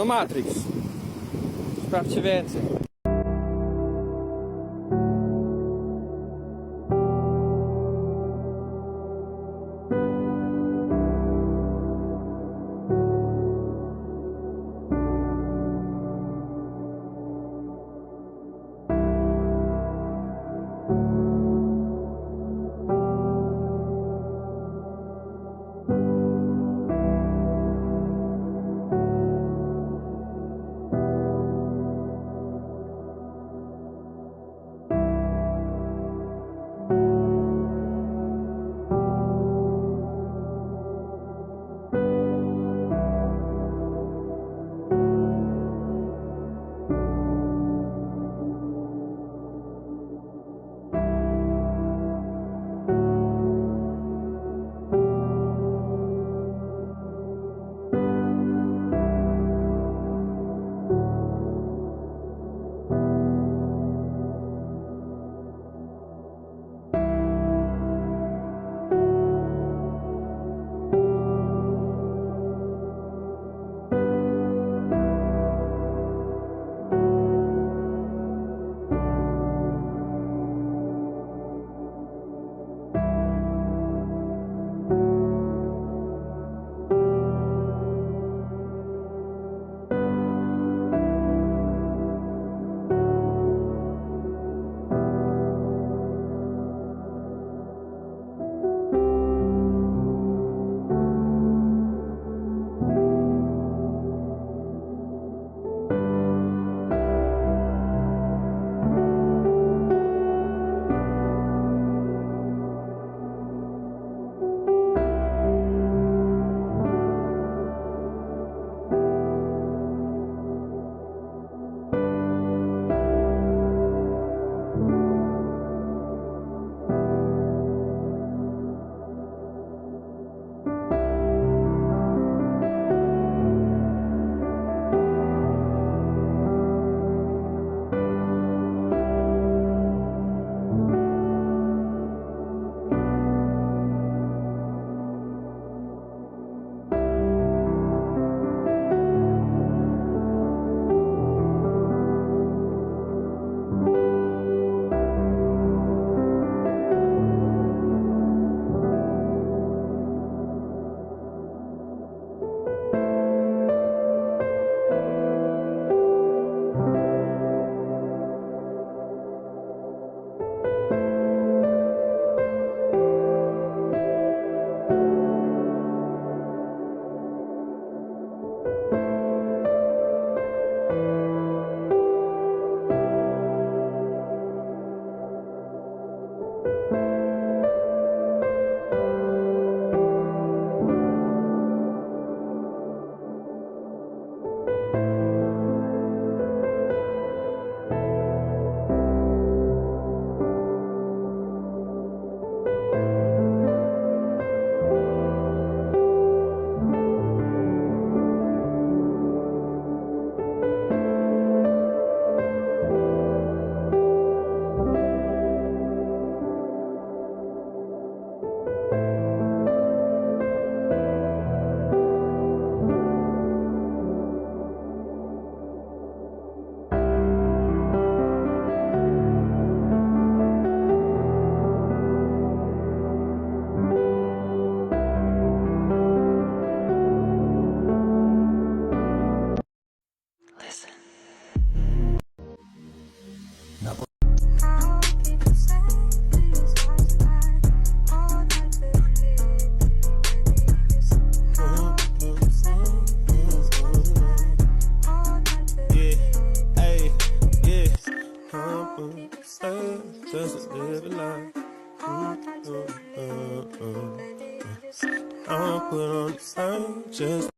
No Matrix. Sprawdźcie więcej. I'm just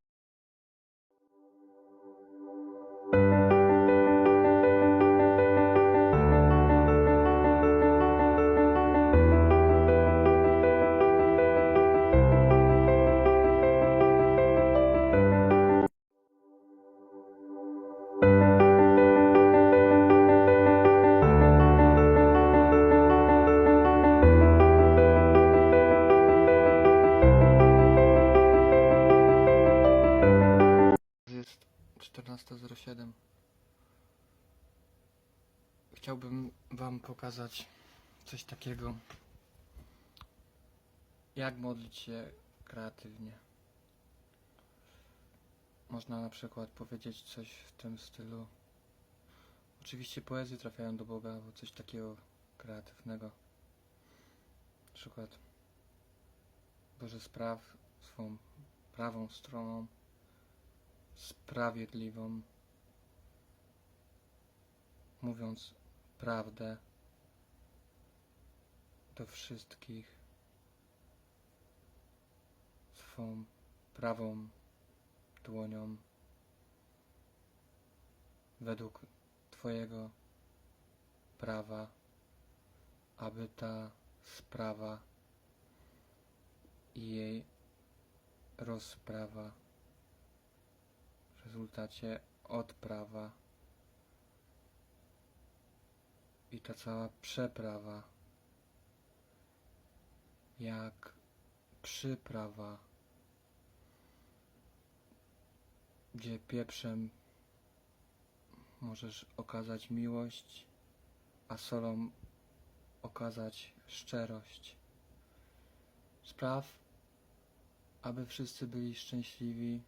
14.07 Chciałbym Wam pokazać coś takiego, jak modlić się kreatywnie. Można na przykład powiedzieć coś w tym stylu. Oczywiście poezje trafiają do Boga, albo coś takiego kreatywnego. Na przykład Boże spraw swą prawą stroną sprawiedliwą, mówiąc prawdę do wszystkich swą prawą dłonią według Twojego prawa, aby ta sprawa i jej rozprawa w rezultacie odprawa i ta cała przeprawa jak przyprawa gdzie pieprzem możesz okazać miłość a solą okazać szczerość. Spraw aby wszyscy byli szczęśliwi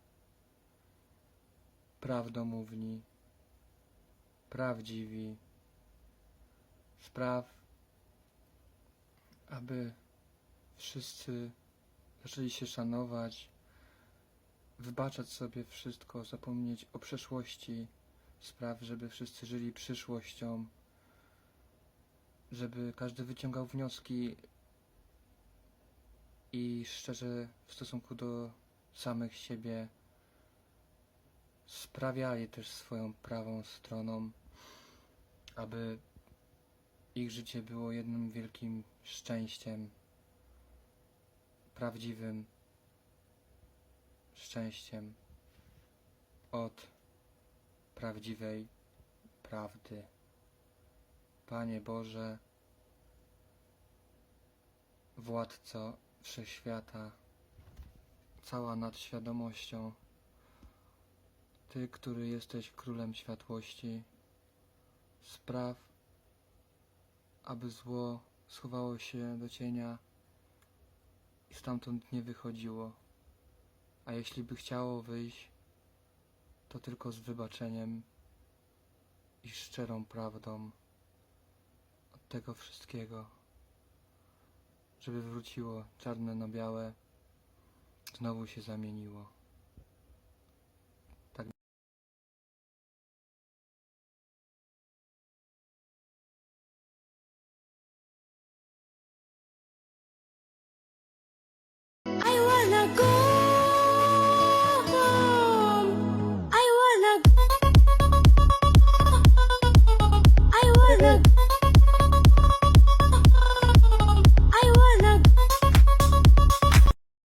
prawdomówni, prawdziwi, spraw, aby wszyscy zaczęli się szanować, wybaczać sobie wszystko, zapomnieć o przeszłości, spraw, żeby wszyscy żyli przyszłością, żeby każdy wyciągał wnioski i szczerze w stosunku do samych siebie sprawiali też swoją prawą stroną, aby ich życie było jednym wielkim szczęściem, prawdziwym szczęściem od prawdziwej prawdy. Panie Boże, Władco Wszechświata, cała nad świadomością, ty, który jesteś królem światłości, spraw, aby zło schowało się do cienia i stamtąd nie wychodziło. A jeśli by chciało wyjść, to tylko z wybaczeniem i szczerą prawdą od tego wszystkiego, żeby wróciło czarne na białe, znowu się zamieniło.